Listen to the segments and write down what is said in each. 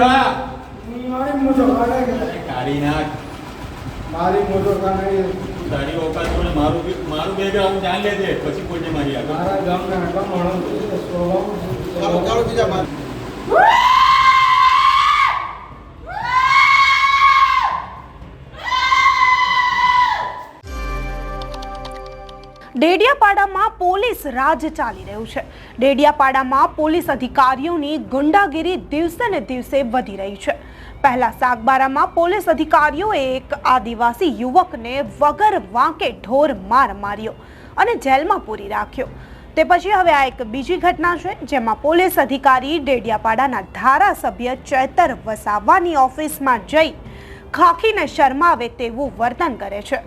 થા મારી મોટો કાઢે કાઢી નાખ. મારી મોટો કાઢે તારી ઓકાત જોડે મારું મારું બેકગ્રાઉન્ડ જાણ લેજે પછી કોઈને મારી આગળ. મારા ગામના આટલા માણસો સ્વભાવ ચાલો બીજા બાર ડેડિયાપાડામાં પોલીસ રાજ ચાલી રહ્યું છે. ડેડિયાપાડામાં પોલીસ અધિકારીઓની ગુંડાગીરી દિવસે ને દિવસે વધી રહી છે. પહેલા સાગબારામાં પોલીસ અધિકારીઓએ એક આદિવાસી યુવકને વગર વાંકે ઢોર માર માર્યો અને જેલમાં પૂરી રાખ્યો. તે પછી હવે આ એક બીજી ઘટના છે, જેમાં પોલીસ અધિકારી ડેડિયાપાડાના ધારાસભ્ય ચેતર વસાવાની ઓફિસમાં જઈ ખાખીને શરમાવે તેવું વર્તન કરે છે.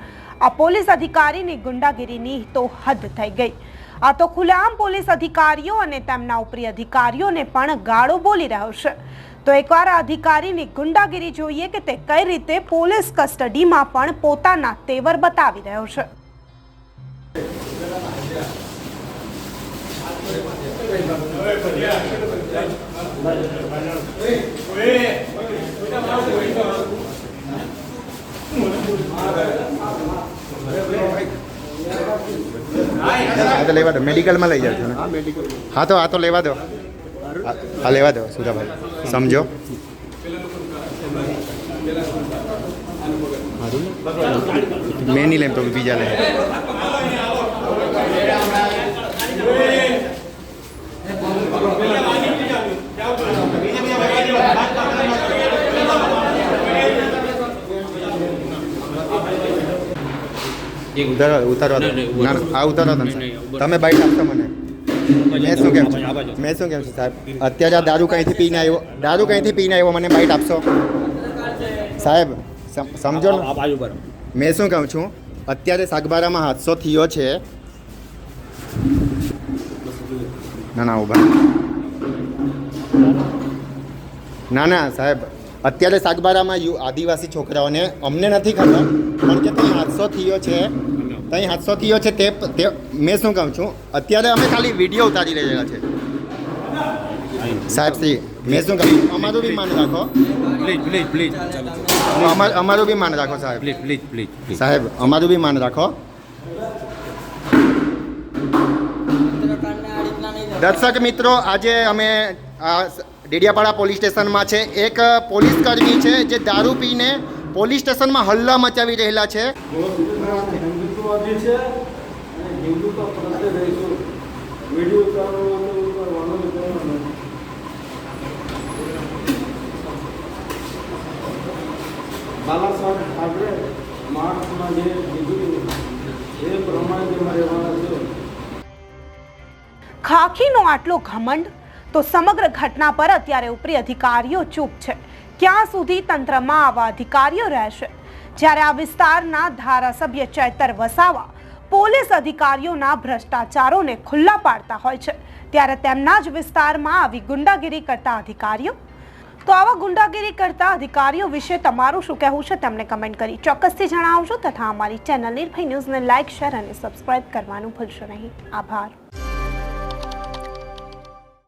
આ પોલીસ અધિકારીની ગુંડાગીરીની તો હદ થઈ ગઈ. આ તો ખુલામ પોલીસ અધિકારીઓ અને તેમના ઉપરી અધિકારીઓને પણ ગાળો બોલી રહ્યો છે. તો એકવાર અધિકારીની ગુંડાગીરી જોઈએ કે તે કઈ રીતે પોલીસ કસ્ટડીમાં પણ પોતાના તેવર બતાવી રહ્યો છે. હા તો લેવા દો. મેડિકલમાં લઈ છો ને. હા તો આ તો લેવા દો. હા હા લેવા દો સુધાભાઈ. સમજો. મેં નહીં લેમ તો બીજા લે. ઉતારવા ઉતારવા આ ઉતારવા તમે બાઈટ આપશો મને. મેં શું કેમ મેં શું કેમ છું સાહેબ? અત્યારે આ દારૂ કંઈથી પીને આવ્યો? દારૂ કંઈથી પીને આવ્યો? મને બાઈટ આપશો? સાહેબ સમ- સમજો ને. મેં શું કહું છું? અત્યારે સાગબારામાં હાદસો થયો છે. ના ના ઊભા ના ના સાહેબ. અત્યારે સાગબારામાં યુ આદિવાસી છોકરાઓને અમને નથી ખબર પણ કે ત્યાં હાદસો થયો છે. ત્યાં હાથસો થયો છે તે તે મેં શું કહું છું અત્યારે અમે ખાલી વીડિયો ઉતારી રહ્યા છે. સાહેબ શ્રી મેં શું કહું અમારું બી માન રાખો. પ્લીઝ પ્લીઝ પ્લીઝ અમાર અમારું બી માન રાખો સાહેબ. પ્લીઝ પ્લીઝ પ્લીઝ સાહેબ અમારું બી માન રાખો. દર્શક મિત્રો આજે અમે આ ડેડિયાપાડા પોલીસ સ્ટેશનમાં છે. એક પોલીસ કર્મી છે જે દારૂ પીને પોલીસ સ્ટેશનમાં હલ્લા મચાવી રહેલા છે. ઠાકરે જે કીધું એ પ્રમાણે જ રહેવાના ખાખીનો આટલો ઘમંડ તો સમગ્ર ઘટના પર અત્યારે ઉપરી અધિકારીઓ ચૂપ છે. ક્યાં સુધી તંત્રમાં આવા અધિકારીઓ રહેશે? જ્યારે આ વિસ્તારના ધારાસભ્ય ચૈતર વસાવા પોલીસ અધિકારીઓના ભ્રષ્ટાચારોને ખુલ્લા પાડતા હોય છે, ત્યારે તેમના જ વિસ્તારમાં આવી ગુંડાગીરી કરતા અધિકારીઓ? તો આવા ગુંડાગીરી કરતા અધિકારીઓ વિશે તમારું શું કહેવું છે? તેમને કમેન્ટ કરી ચોક્કસથી જણાવજો તથા અમારી ચેનલ નિર્ભય ન્યૂઝને લાઇક, શેર અને સબસ્ક્રાઇબ કરવાનું ભૂલશો નહીં. આભાર.